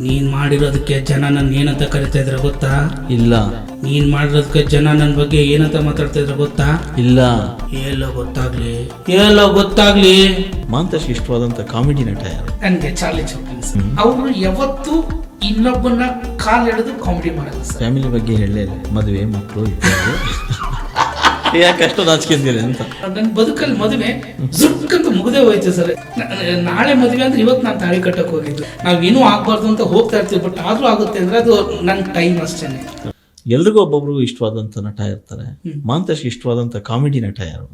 ನೀನ್ ಮಾಡಿರೋದಕ್ಕೆ ಜನ ನನ್ನ ಏನಂತ ಕರಿತಾ ಇದ್ರ ಗೊತ್ತಾ? ಇಲ್ಲ. ನೀನ್ ಮಾಡಿರೋದಕ್ಕೆ ಜನ ನನ್ನ ಬಗ್ಗೆ ಏನಂತ ಮಾತಾಡ್ತಾ ಇದ್ರ ಗೊತ್ತಾ? ಇಲ್ಲ. ಎಲ್ಲೋ ಗೊತ್ತಾಗ್ಲಿ ಎಲ್ಲೋ ಗೊತ್ತಾಗ್ಲಿ. ಮಾಂತಶ್ ಇಷ್ಟವಾದಂತ ಕಾಮಿಡಿ ನಟ ಯಾರು? ನನಗೆ ಚಾರ್ಲಿ ಅವರು ಯಾವತ್ತು ಇನ್ನೊಬ್ಬನ ಕಾಲ್ ಎಳೆದು ಕಾಮಿಡಿ ಮಾಡಲ್ಲ ಸರ್. ಫ್ಯಾಮಿಲಿ ಬಗ್ಗೆ ಹೇಳಲೇ ಇಲ್ಲ. ಮದುವೆ ಮಕ್ಕಳು ಇತ್ಯಾದಿ ಯಾಕೆ ಅಷ್ಟು ನಾಚಿಕೆಂದಿರಿ ಅಂತ? ನನ್ನ ಬದುಕಲ್ಲಿ ಮದುವೆ ಜುಕ್ಕಂತ ಮುಗದೆ ಹೋಯ್ತು ಸರ್. ನಾಳೆ ಮದುವೆ ಅಂದ್ರೆ ಇವತ್ತು ನಾನು ತಾಳಿ ಕಟ್ಟಕ್ಕೆ ಹೋಗಿದ್ದು. ಏನೂ ಆಗ್ಬಾರ್ದು ಅಂತ ಹೋಗ್ತಾ ಇರ್ತೀವಿ ಬಟ್ ಆದ್ರೂ ಆಗುತ್ತೆ ಅಂದ್ರೆ ಅದು ನನ್ನ ಟೈಮ್ ಅಷ್ಟೇ ಎಲ್ರಿಗೂ ಒಬ್ಬೊಬ್ರು ಇಷ್ಟವಾದಂಥ ನಟ ಇರ್ತಾರೆ. ಮಾಂತೇಶ್ ಇಷ್ಟವಾದಂಥ ಕಾಮಿಡಿ ನಟ ಯಾರು?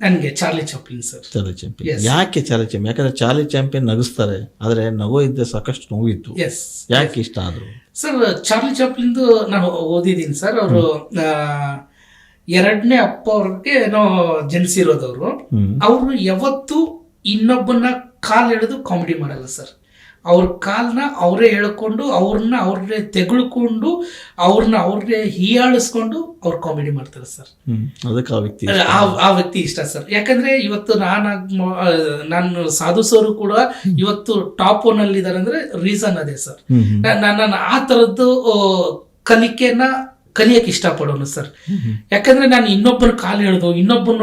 ನನಗೆ Charlie Chaplin sir. Charlie champion ಯಾಕೆ ಚಾರ್ಲಿ ಚಾಂಪಿಯನ್ ಯಾಕಂದ್ರೆ ಚಾರ್ಲಿ ಚಾಂಪಿಯನ್ ನಗಿಸ್ತಾರೆ ಆದರೆ ನಗೋ ಇದ್ದೆ ಸಾಕಷ್ಟು ನೋವಿತ್ತು. ಎಸ್ ಯಾಕೆ ಇಷ್ಟ ಆದ್ರು? ಸರ್ ಚಾರ್ಲಿ ಚಾಪ್ಲಿನ್ದು ನಾನು ಓದಿದ್ದೀನಿ ಸರ್. ಅವರು ಎರಡನೇ ಅಪ್ಪ ಅವ್ರಿಗೆ ಏನೋ ಜನಿಸಿರೋದವರು ಅವರು ಯಾವತ್ತೂ ಇನ್ನೊಬ್ಬನ ಕಾಲ್ ಎಳೆದು ಕಾಮಿಡಿ ಮಾಡಲ್ಲ ಸರ್. ಅವ್ರ ಕಾಲ್ನ ಅವರೇ ಹೇಳ್ಕೊಂಡು ಅವ್ರನ್ನ ಅವ್ರನ್ನೇ ತೆಗೆದುಕೊಂಡು ಅವ್ರನ್ನ ಅವ್ರನ್ನೇ ಹೀಯಾಳಿಸ್ಕೊಂಡು ಅವ್ರು ಕಾಮಿಡಿ ಮಾಡ್ತಾರೆ ಸರ್. ಅದಕ್ಕೆ ಆ ವ್ಯಕ್ತಿ ಆ ವ್ಯಕ್ತಿ ಇಷ್ಟ ಸರ್. ಯಾಕಂದ್ರೆ ಇವತ್ತು ನಾನು ನಾನು ಸಾಧು ಕೂಡ ಇವತ್ತು ಟಾಪ್ ಒನ್ ಅಲ್ಲಿ ಇದಾರೆ ಅಂದ್ರೆ ರೀಸನ್ ಅದೇ ಸರ್. ನಾನು ಆ ತರದ್ದು ಕಲಿಕೆನ ಕಲಿಯಕ್ಕೆ ಇಷ್ಟಪಡೋನು ಸರ್. ಯಾಕಂದ್ರೆ ನಾನು ಇನ್ನೊಬ್ಬರು ಕಾಲು ಎಳೆದು ಇನ್ನೊಬ್ಬನ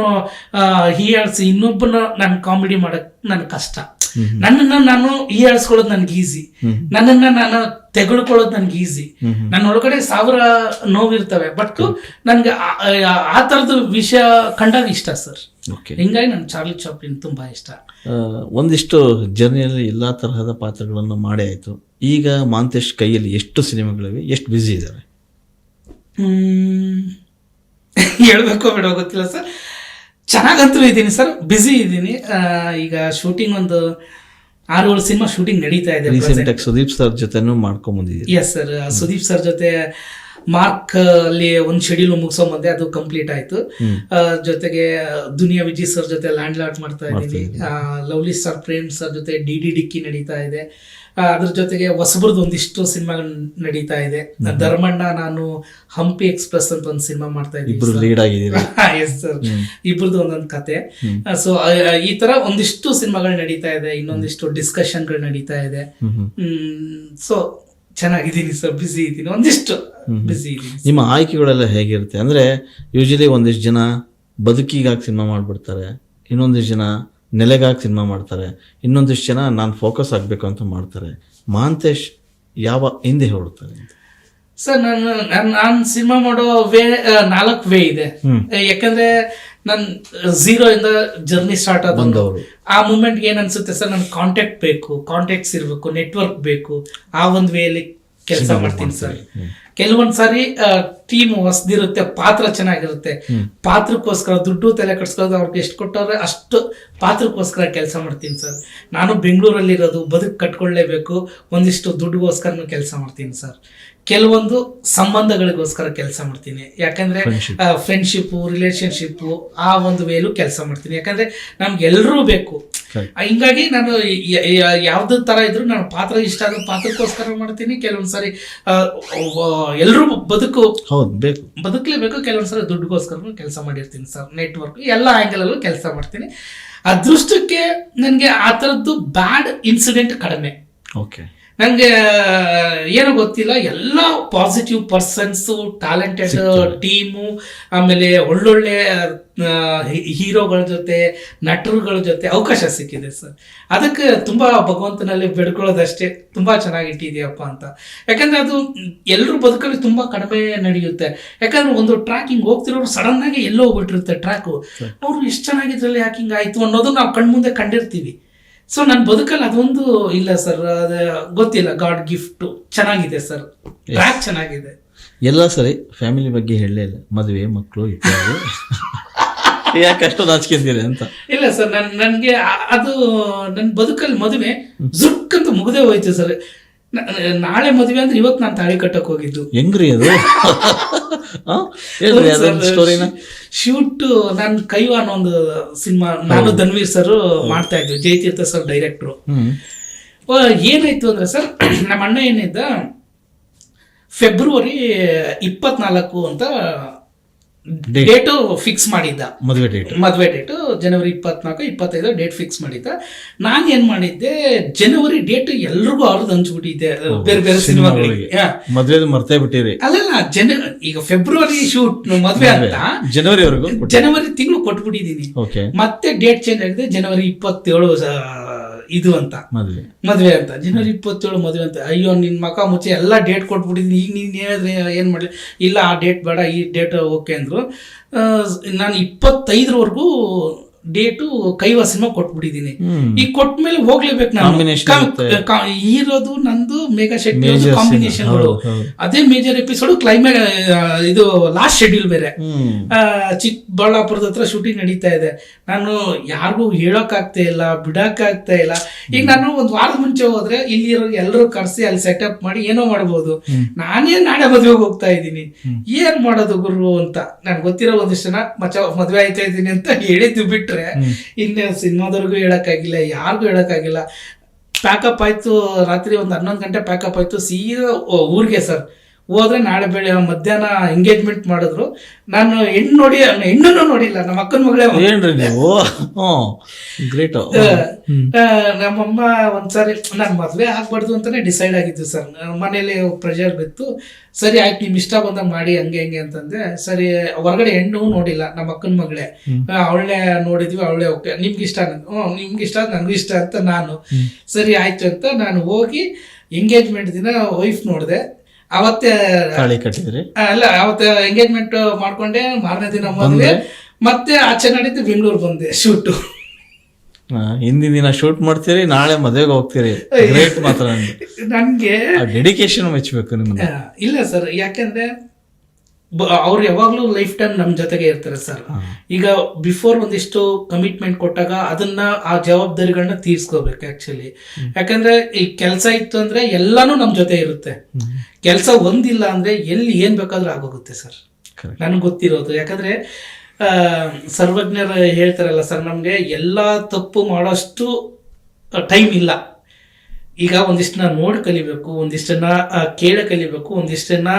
ಹೀಯಾಳ್ಸಿ ಇನ್ನೊಬ್ಬನ ನಾನು ಕಾಮಿಡಿ ಮಾಡಕ್ ನನ್ ಕಷ್ಟ. ನನ್ನನ್ನ ನಾನು ಹೀಯಾಳಿಸ್ಕೊಳ್ಳೋದು ನನಗೆ ಈಸಿ. ನನ್ನನ್ನ ನಾನು ತೆಗೆದುಕೊಳ್ಳೋದು ನನಗೆ ಈಸಿ ನನ್ನ ಒಳಗಡೆ ಸಾವಿರ ನೋವಿರ್ತವೆ ಬಟ್ ನನಗೆ ಆ- ಥರದ ವಿಷಯ ಕಂಡಾಗ ಇಷ್ಟ ಸರ್. ಹಿಂಗಾಗಿ ನನ್ ಚಾರ್ಲಿ ಚಾಪ್ಲಿನ್ ತುಂಬಾ ಇಷ್ಟ. ಒಂದಿಷ್ಟು ಜರ್ನಿಯಲ್ಲಿ ಎಲ್ಲಾ ತರಹದ ಪಾತ್ರಗಳನ್ನು ಮಾಡಿ ಆಯ್ತು. ಈಗ ಮಾಂತೇಶ್ ಕೈಯಲ್ಲಿ ಎಷ್ಟು ಸಿನಿಮಾಗಳಿವೆ ಎಷ್ಟು ಬ್ಯುಸಿ ಇದ್ದಾರೆ ಹೇಳ್ಬೇಕೋ ಬೇಡ ಗೊತ್ತಿಲ್ಲ ಸರ್ ಚೆನ್ನಾಗಂತೂ ಇದ್ದೀನಿ ಸರ್ ಬ್ಯುಸಿ ಇದ್ದೀನಿ. ಈಗ ಶೂಟಿಂಗ್ ಒಂದು ಆರು ಏಳು ಸಿನಿಮಾ ಶೂಟಿಂಗ್ ನಡೀತಾ ಇದೆ ಸುದೀಪ್ ಸರ್ ಜೊತೆನೂ ಮಾಡ್ಕೊಂಡ್ಬಂದಿದ್ದೀನಿ ಎಸ್ ಸರ್ ಸುದೀಪ್ ಸರ್ ಜೊತೆ ಮಾರ್ಕ್ ಅಲ್ಲಿ ಒಂದು ಶೆಡ್ಯೂಲ್ ಮುಗಿಸೋ ಮುಂದೆ ಅದು ಕಂಪ್ಲೀಟ್ ಆಯ್ತು. ಜೊತೆಗೆ ದುನಿಯಾ ವಿಜಯ್ ಸರ್ ಜೊತೆ ಲ್ಯಾಂಡ್ ಲಾಟ್ ಮಾಡ್ತಾ ಇದ್ದೀನಿ. ಲವ್ಲಿ ಸರ್ ಪ್ರೇಮ್ ಸರ್ ಜೊತೆ ಡಿ ಡಿ ಡಿಕ್ಕಿ ನಡೀತಾ ಇದೆ. ಅದ್ರ ಜೊತೆಗೆ ಹೊಸಬ್ರದ್ದು ಒಂದಿಷ್ಟು ಸಿನಿಮಾಗಳು ನಡೀತಾ ಇದೆ. ಧರ್ಮಣ್ಣ ನಾನು ಹಂಪಿ ಎಕ್ಸ್ಪ್ರೆಸ್ ಅಂತ ಒಂದು ಸಿನಿಮಾ ಮಾಡ್ತಾ ಇದ್ದೀನಿ ಎಸ್ ಸರ್ ಇಬ್ರದ್ದು ಒಂದೊಂದು ಕತೆ. ಸೊ ಈ ತರ ಒಂದಿಷ್ಟು ಸಿನಿಮಾಗಳು ನಡೀತಾ ಇದೆ. ಇನ್ನೊಂದಿಷ್ಟು ಡಿಸ್ಕಷನ್ಗಳು ನಡೀತಾ ಇದೆ. ಸೊ ಚೆನ್ನಾಗಿದ್ದೀನಿ ಸರ್ ಬ್ಯುಸಿ ಇದ್ದೀನಿ. ಒಂದಿಷ್ಟು ಬ್ಯುಸಿ ಇದ್ದೀನಿ ನಿಮ್ಮ ಆಯ್ಕೆಗಳೆಲ್ಲ ಹೇಗಿರುತ್ತೆ? ಅಂದರೆ ಯೂಶಲಿ ಒಂದಿಷ್ಟು ಜನ ಬದುಕಿಗಾಗಿ ಸಿನಿಮಾ ಮಾಡಿಬಿಡ್ತಾರೆ ಇನ್ನೊಂದಿಷ್ಟು ಜನ ನೆಲೆಗಾಗಿ ಸಿನಿಮಾ ಮಾಡ್ತಾರೆ ಇನ್ನೊಂದಿಷ್ಟು ಜನ ನಾನು ಫೋಕಸ್ ಆಗಬೇಕು ಅಂತ ಮಾಡ್ತಾರೆ. ಮಾಂತೇಶ್ ಯಾವ ಹಿಂದೆ ಹೊರಡ್ತಾರೆ ಸರ್ ನಾನು ನಾನು ಸಿನಿಮಾ ಮಾಡೋ ವೇ ನಾಲ್ಕು ವೇ ಇದೆ. ಯಾಕಂದ್ರೆ ನನ್ ಝೀರೋ ಇಂದ ಜರ್ನಿ ಸ್ಟಾರ್ಟ್ ಆದ. ಆ ಮೂಮೆಂಟ್ ಏನ್ ಅನ್ಸುತ್ತೆ ಸರ್? ನನ್ ಕಾಂಟ್ಯಾಕ್ಟ್ ಬೇಕು ಕಾಂಟ್ಯಾಕ್ಟ್ಸ್ ಇರಬೇಕು ನೆಟ್ವರ್ಕ್ ಬೇಕು. ಆ ಒಂದು ವೇಲಿ ಕೆಲಸ ಮಾಡ್ತೀನಿ ಸರ್. ಕೆಲವೊಂದ್ ಸಾರಿ ಟೀಮ್ ಹೊಸದಿರುತ್ತೆ ಪಾತ್ರ ಚೆನ್ನಾಗಿರುತ್ತೆ. ಪಾತ್ರಕ್ಕೋಸ್ಕರ ದುಡ್ಡು ತಲೆ ಕಟ್ಸ್ಕೊಳ್ಳೋದು ಅವ್ರಿಗೆ ಎಷ್ಟು ಕೊಟ್ಟವ್ರೆ ಅಷ್ಟು ಪಾತ್ರಕ್ಕೋಸ್ಕರ ಕೆಲಸ ಮಾಡ್ತೀನಿ ಸರ್. ನಾನು ಬೆಂಗಳೂರಲ್ಲಿರೋದು ಬದುಕು ಕಟ್ಕೊಳ್ಳೇಬೇಕು ಒಂದಿಷ್ಟು ದುಡ್ಡುಗೋಸ್ಕರ ಕೆಲಸ ಮಾಡ್ತೀನಿ ಸರ್. ಕೆಲವೊಂದು ಸಂಬಂಧಗಳಿಗೋಸ್ಕರ ಕೆಲಸ ಮಾಡ್ತೀನಿ. ಯಾಕಂದ್ರೆ ಫ್ರೆಂಡ್ಶಿಪ್ ಫ್ರೆಂಡ್ಶಿಪ್ಪು ರಿಲೇಶನ್ಶಿಪ್ಪು ಆ ಒಂದು ವೇಲು ಕೆಲಸ ಮಾಡ್ತೀನಿ. ಯಾಕಂದ್ರೆ ನಮ್ಗೆಲ್ಲರೂ ಬೇಕು. ಹಿಂಗಾಗಿ ನಾನು ಯಾವ್ದು ತರ ಇದ್ರು ನಾನು ಪಾತ್ರ ಇಷ್ಟ ಆದ ಪಾತ್ರಕ್ಕೋಸ್ಕರ ಮಾಡ್ತೀನಿ. ಕೆಲವೊಂದ್ ಸಾರಿ ಎಲ್ಲರೂ ಬದುಕು ಹೌದು ಬೇಕು. ಬದುಕಲೇಬೇಕು. ಕೆಲವೊಂದ್ ಸರಿ ದುಡ್ಡುಗೋಸ್ಕರ ಕೆಲಸ ಮಾಡಿರ್ತೀನಿ ಸರ್. ನೆಟ್ವರ್ಕ್ ಎಲ್ಲ ಆ್ಯಂಗಲಲ್ಲೂ ಕೆಲಸ ಮಾಡ್ತೀನಿ. ಅದೃಷ್ಟಕ್ಕೆ ನನಗೆ ಆ ಥರದ್ದು ಬ್ಯಾಡ್ ಇನ್ಸಿಡೆಂಟ್ ಕಡಿಮೆ. ಓಕೆ ನನಗೆ ಏನು ಗೊತ್ತಿಲ್ಲ ಎಲ್ಲ ಪಾಸಿಟಿವ್ ಪರ್ಸನ್ಸು ಟ್ಯಾಲೆಂಟೆಡ್ ಟೀಮು ಆಮೇಲೆ ಒಳ್ಳೊಳ್ಳೆ ಹೀರೋಗಳ ಜೊತೆ ನಟರುಗಳ ಜೊತೆ ಅವಕಾಶ ಸಿಕ್ಕಿದೆ ಸರ್. ಅದಕ್ಕೆ ತುಂಬ ಭಗವಂತನಲ್ಲಿ ಬೆಡ್ಕೊಳ್ಳೋದಷ್ಟೇ ತುಂಬ ಚೆನ್ನಾಗಿ ಇಟ್ಟಿದೆಯಪ್ಪ ಅಂತ. ಯಾಕಂದರೆ ಅದು ಎಲ್ಲರೂ ಬದುಕಲ್ಲಿ ತುಂಬ ಕಡಿಮೆ ನಡೆಯುತ್ತೆ. ಯಾಕಂದ್ರೆ ಒಂದು ಟ್ರ್ಯಾಕಿಂಗ್ ಹೋಗ್ತಿರೋರು ಸಡನ್ನಾಗಿ ಎಲ್ಲೋ ಹೋಗ್ಬಿಟ್ಟಿರುತ್ತೆ ಟ್ರ್ಯಾಕು ಅವರು ಎಷ್ಟು ಚೆನ್ನಾಗಿದ್ರಲ್ಲಿ ಯಾಕೆ ಆಯ್ತು ಅನ್ನೋದು ನಾವು ಕಣ್ಮುಂದೆ ಕಂಡಿರ್ತೀವಿ. ಸೊ ನನ್ನ ಬದುಕಲ್ಲಿ ಅದೊಂದು ಇಲ್ಲ ಸರ್ ಅದು ಗೊತ್ತಿಲ್ಲ. ಗಾಡ್ ಗಿಫ್ಟ್ ಚೆನ್ನಾಗಿದೆ ಸರ್ ಟ್ರ್ಯಾಕ್ ಚೆನ್ನಾಗಿದೆ. ಎಲ್ಲ ಸರಿ. ಫ್ಯಾಮಿಲಿ ಬಗ್ಗೆ ಹೇಳಲೇ ಇಲ್ಲ. ಮದುವೆ ಮಕ್ಕಳು ಇತ್ಯಾದಿ ಯಾಕೆ ಅಷ್ಟೊಂದು ಹಚ್ಕೊಂತೀರಿ ಅಂತ? ಇಲ್ಲ ಸರ್ ನನ್ ನನಗೆ ಅದು ನನ್ನ ಬದುಕಲ್ಲಿ ಮದುವೆ ಜುಕ್ಕಂತ ಮುಗದೆ ಹೋಯ್ತು ಸರ್ ನಾಳೆ ಮದುವೆ ಅಂದ್ರೆ ಇವತ್ತು ನಾನು ತಾಳಿ ಕಟ್ಟಕ್ಕೆ ಹೋಗಿದ್ದು. ಹೆಂಗ್ರಿ ಅದು? ಸ್ಟೋರಿನ ಶೂಟ್ ನಾನು ಕೈವ ಅನ್ನೋ ಒಂದು ಸಿನಿಮಾ ನಾನು ಧನ್ವೀರ್ ಸರ್ ಮಾಡ್ತಾ ಇದ್ವಿ ಜಯತೀರ್ಥ ಸರ್ ಡೈರೆಕ್ಟ್ರು ಏನಾಯ್ತು ಅಂದ್ರೆ ಸರ್ ನಮ್ಮ ಅಣ್ಣ ಏನಿದ್ದ ಫೆಬ್ರವರಿ ಇಪ್ಪತ್ನಾಲ್ಕು ಅಂತ. ಡೇಟು ಫಿಕ್ಸ್ ಮಾಡಿದ್ದ. ಮದುವೆ ಡೇಟ್ ಮದುವೆ ಡೇಟು ಜನವರಿ ಇಪ್ಪತ್ನಾಲ್ಕು ಇಪ್ಪತ್ತೈದು ಡೇಟ್ ಫಿಕ್ಸ್ ಮಾಡಿದ್ದ. ನಾನು ಏನ್ ಮಾಡಿದ್ದೆ ಜನವರಿ ಡೇಟ್ ಎಲ್ರಿಗೂ ಅವ್ರದ್ದು ಹಂಚ್ಬಿಟ್ಟಿದ್ದೆ ಬೇರೆ ಬೇರೆ ಸಿನಿಮಾಗಳಿಗೆ. ಮರ್ತೇ ಬಿಟ್ಟಿರಿ. ಅಲ್ಲಲ್ಲ ಜನ ಈಗ ಫೆಬ್ರವರಿ ಶೂಟ್ ಮದ್ವೆ ಅಂತ. ಜನವರಿವರೆಗೂ ಜನವರಿ ತಿಂಗಳು ಕೊಟ್ಬಿಟ್ಟಿದ್ದೀನಿ ಮತ್ತೆ ಡೇಟ್ ಚೇಂಜ್ ಆಗಿದೆ ಜನವರಿ ಇಪ್ಪತ್ತೇಳು ಇದು ಅಂತ. ಮದುವೆ. ಮದ್ವೆ ಅಂತ. ಜನವರಿ ಇಪ್ಪತ್ತೇಳು ಮದ್ವೆ ಅಂತ. ಅಯ್ಯೋ ನಿನ್ ಮಕ ಮುಚ್ಚಿ ಎಲ್ಲ ಡೇಟ್ ಕೊಟ್ಬಿಟ್ಟಿದ್ದೀನಿ ಈಗ ನೀನ್ ಹೇಳಿದ್ರೆ ಏನ್ ಮಾಡ್ಲಿ? ಇಲ್ಲ ಆ ಡೇಟ್ ಬೇಡ ಈ ಡೇಟ್ ಓಕೆ ಅಂದ್ರು. ನಾನು ಇಪ್ಪತ್ತೈದರವರೆಗೂ ಡೇಟು ಕೈವ ಸಿನಿಮಾ ಕೊಟ್ಬಿಟ್ಟಿದ್ದೀನಿ ಈ ಈಗ ಕೊಟ್ಮೇಲೆ ಹೋಗ್ಲೇಬೇಕು. ನಾನು. ಹೀರೋದು ನಂದು ಮೇಘಾ ಶೆಟ್ಟಿ ಕಾಂಬಿನೇಷನ್. ಕಾಂಬಿನೇಷನ್ಗಳು. ಅದೇ ಮೇಜರ್ ಎಪಿಸೋಡ್ ಕ್ಲೈಮೇಟ್ ಇದು ಲಾಸ್ಟ್ ಶೆಡ್ಯೂಲ್ ಬೇರೆ. ಚಿಕ್ಕಬಳ್ಳಾಪುರದ ಹತ್ರ ಶೂಟಿಂಗ್ ನಡೀತಾ ಇದೆ. ನಾನು ಯಾರಿಗೂ ಹೇಳೋಕ್ಕಾಗ್ತಾ ಇಲ್ಲ ಬಿಡೋಕ್ಕಾಗ್ತಾ ಇಲ್ಲ. ಈಗ ನಾನು ಒಂದು ವಾರದ ಮುಂಚೆ ಹೋದ್ರೆ ಇಲ್ಲಿರೋ ಎಲ್ಲರೂ ಕರೆಸಿ ಅಲ್ಲಿ ಸೆಟಪ್ ಮಾಡಿ ಏನೋ ಮಾಡ್ಬೋದು. ನಾನೇ ನಾಳೆ ಮದುವೆಗೆ ಹೋಗ್ತಾ ಇದ್ದೀನಿ. ಏನ್ ಮಾಡೋದು ಗುರು ಅಂತ. ನನ್ಗೆ ಗೊತ್ತಿರೋ ಒಂದಿಷ್ಟು ಜನ ಮಚ್ಚ ಮದುವೆ ಆಯ್ತಾ ಇದ್ದೀನಿ ಅಂತ ಹೇಳಿದ್ದು ಬಿಟ್ರೆ ಇನ್ನು ಸಿನಿಮಾದವ್ರಿಗೂ ಹೇಳಕ್ಕಾಗಿಲ್ಲ ಯಾರಿಗೂ ಹೇಳಕ್ಕಾಗಿಲ್ಲ. ಪ್ಯಾಕಪ್ ಆಯ್ತು ರಾತ್ರಿ ಒಂದು ಹನ್ನೊಂದು ಗಂಟೆ ಪ್ಯಾಕಪ್ ಆಯ್ತು ಸೀದಾ ಊರಿಗೆ ಸರ್. ಹೋದ್ರೆ ನಾಳೆ ಬೆಳೆ ಮಧ್ಯಾಹ್ನ ಎಂಗೇಜ್ಮೆಂಟ್ ಮಾಡಿದ್ರು. ನಾನು ಹೆಣ್ಣು ನೋಡಿ ಹೆಣ್ಣನ್ನು ನೋಡಿಲ್ಲ ನಮ್ಮ ಅಕ್ಕನ ಮಗಳೇ ಏನ್ರಿ ನೀವು? ಗ್ರೇಟ್. ನಮ್ಮಮ್ಮ ಒಂದ್ಸಾರಿ ನಾನು ಮದ್ವೆ ಆಗ್ಬಾರ್ದು ಅಂತಾನೆ ಡಿಸೈಡ್ ಆಗಿದ್ದು ಸರ್. ಮನೇಲಿ ಪ್ರೆಷರ್ ಬಿತ್ತು. ಸರಿ ಆಯ್ತು ನಿಮ್ ಇಷ್ಟ ಬಂದಂಗೆ ಮಾಡಿ ಹಂಗೆ ಹಂಗೆ ಅಂತಂದೆ. ಸರಿ ಹೊರಗಡೆ ಹೆಣ್ಣು ನೋಡಿಲ್ಲ ನಮ್ಮ ಅಕ್ಕನ ಮಗಳೇ. ಅವಳೇ ನೋಡಿದ್ವಿ ಅವಳೇ ಓಕೆ ನಿಮ್ಗೆ ಇಷ್ಟ. ಹ್ಞೂ ನಿಮ್ಗೆ ಇಷ್ಟ ನನಗೂ ಇಷ್ಟ ಅಂತ ನಾನು. ಸರಿ ಆಯ್ತು ಅಂತ ನಾನು ಹೋಗಿ ಎಂಗೇಜ್ಮೆಂಟ್ ದಿನ ವೈಫ್ ನೋಡಿದೆ. ಅವತ್ತೇ ತಾಳಿ ಕಟ್ಟಿದ್ರಿ? ಅಲ್ಲ ಅವತ್ತೆ ಎಂಗೇಜ್ಮೆಂಟ್ ಮಾಡ್ಕೊಂಡೆ ಮಾರನೇ ದಿನ ಮದುವೆ ಮತ್ತೆ ಆಚೆ ನಡೀತು ಬೆಂಗಳೂರು ಬಂದೆ ಶೂಟು ಹಿಂದಿನ ದಿನ ಶೂಟ್ ಮಾಡ್ತೀರಿ ನಾಳೆ ಮದುವೆಗೆ ಹೋಗ್ತೀರಿ. ಗ್ರೇಟ್ ಮಾತ್ರ ನನಗೆ ಡೆಡಿಕೇಶನ್ ಮೆಚ್ಚಬೇಕು ನಿಮ್ಗೆ. ಇಲ್ಲ ಸರ್ ಯಾಕೆಂದ್ರೆ ಅವ್ರು ಯಾವಾಗ್ಲೂ ಲೈಫ್ ಟೈಮ್ ನಮ್ ಜೊತೆಗೆ ಇರ್ತಾರೆ ಸರ್ ಈಗ ಬಿಫೋರ್ ಒಂದಿಷ್ಟು ಕಮಿಟ್ಮೆಂಟ್ ಕೊಟ್ಟಾಗ ಅದನ್ನ ಆ ಜವಾಬ್ದಾರಿಗಳನ್ನ ತೀರ್ಸ್ಕೋಬೇಕು ಆಕ್ಚುಲಿ ಯಾಕಂದ್ರೆ ಈ ಕೆಲಸ ಇತ್ತು ಅಂದ್ರೆ ಎಲ್ಲಾನು ನಮ್ ಜೊತೆ ಇರುತ್ತೆ. ಕೆಲಸ ಒಂದಿಲ್ಲ ಅಂದ್ರೆ ಎಲ್ಲಿ ಏನ್ ಬೇಕಾದ್ರೂ ಆಗೋಗುತ್ತೆ ಸರ್. ನನಗೆ ಗೊತ್ತಿರೋದು. ಯಾಕಂದ್ರೆ ಸರ್ವಜ್ಞರು ಹೇಳ್ತಾರಲ್ಲ ಸರ್ ನಮ್ಗೆ ಎಲ್ಲಾ ತಪ್ಪು ಮಾಡೋಷ್ಟು ಟೈಮ್ ಇಲ್ಲ. ಈಗ ಒಂದಿಷ್ಟನ್ನ ನೋಡಿ ಕಲಿಬೇಕು, ಒಂದಿಷ್ಟನ್ನ ಕೇಳ ಕಲಿಬೇಕು, ಒಂದಿಷ್ಟನ್ನ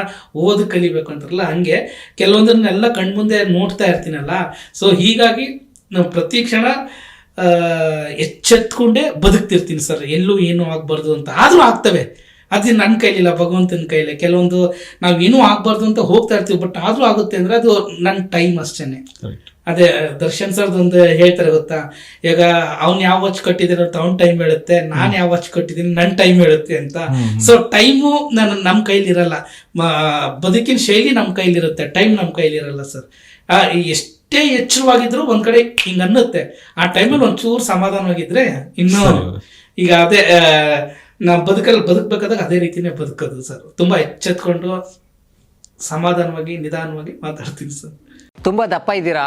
ಓದಿ ಕಲಿಬೇಕು ಅಂತಾರಲ್ಲ, ಹಂಗೆ ಕೆಲವೊಂದನ್ನೆಲ್ಲ ಕಣ್ಮುಂದೆ ನೋಡ್ತಾ ಇರ್ತೀನಲ್ಲ ಸೊ ಹೀಗಾಗಿ ನಾವು ಪ್ರತಿ ಕ್ಷಣ ಎಚ್ಚೆತ್ಕೊಂಡೇ ಬದುಕ್ತಿರ್ತೀನಿ ಸರ್. ಎಲ್ಲೂ ಏನೂ ಆಗಬಾರ್ದು ಅಂತ ಆದ್ರೂ ಆಗ್ತವೆ. ಅದು ನನ್ನ ಕೈಲಿಲ್ಲ, ಭಗವಂತನ ಕೈಲಿ. ಕೆಲವೊಂದು ನಾವು ಏನೂ ಆಗ್ಬಾರ್ದು ಅಂತ ಹೋಗ್ತಾ ಇರ್ತೀವಿ ಬಟ್ ಆದ್ರೂ ಆಗುತ್ತೆ ಅಂದ್ರೆ ಅದು ನನ್ನ ಟೈಮ್ Correct. ಅದೇ ದರ್ಶನ್ ಸರ್ ಒಂದು ಹೇಳ್ತಾರೆ ಗೊತ್ತಾ? ಈಗ ಅವ್ನ್ ಯಾವ ವಾಚ್ ಕಟ್ಟಿದ್ರೆ ಅವ್ನ್ ಟೈಮ್ ಹೇಳುತ್ತೆ ನಾನ್ ಯಾವ ವಾಚ್ ಕಟ್ಟಿದೀನಿ ನನ್ ಟೈಮ್ ಹೇಳುತ್ತೆ ಅಂತ. ಸೊ ಟೈಮು ನನ್ನ ನಮ್ ಕೈಲಿ ಇರಲ್ಲ. ಮ- ಬದುಕಿನ ಶೈಲಿ ನಮ್ ಕೈಲಿರುತ್ತೆ ಟೈಮ್ ನಮ್ ಕೈಲಿ ಇರಲ್ಲ ಸರ್ ಎಷ್ಟೇ ಎಚ್ಚರವಾಗಿದ್ರು ಒಂದ್ ಕಡೆ ಹಿಂಗ ಅನ್ನುತ್ತೆ. ಆ ಟೈಮಲ್ಲಿ ಒಂಚೂರು ಸಮಾಧಾನವಾಗಿದ್ರೆ ಇನ್ನು ಈಗ ಅದೇ ಆ, ನಾವ್ ಬದುಕಲ್ಲಿ ಬದುಕಬೇಕಾದಾಗ ಅದೇ ರೀತಿನೇ ಬದುಕೋದು ಸರ್ ತುಂಬಾ ಎಚ್ಚೆತ್ಕೊಂಡು ಸಮಾಧಾನವಾಗಿ ನಿಧಾನವಾಗಿ ಮಾತಾಡ್ತೀನಿ ಸರ್ ತುಂಬಾ ದಪ್ಪ ಇದ್ದೀರಾ?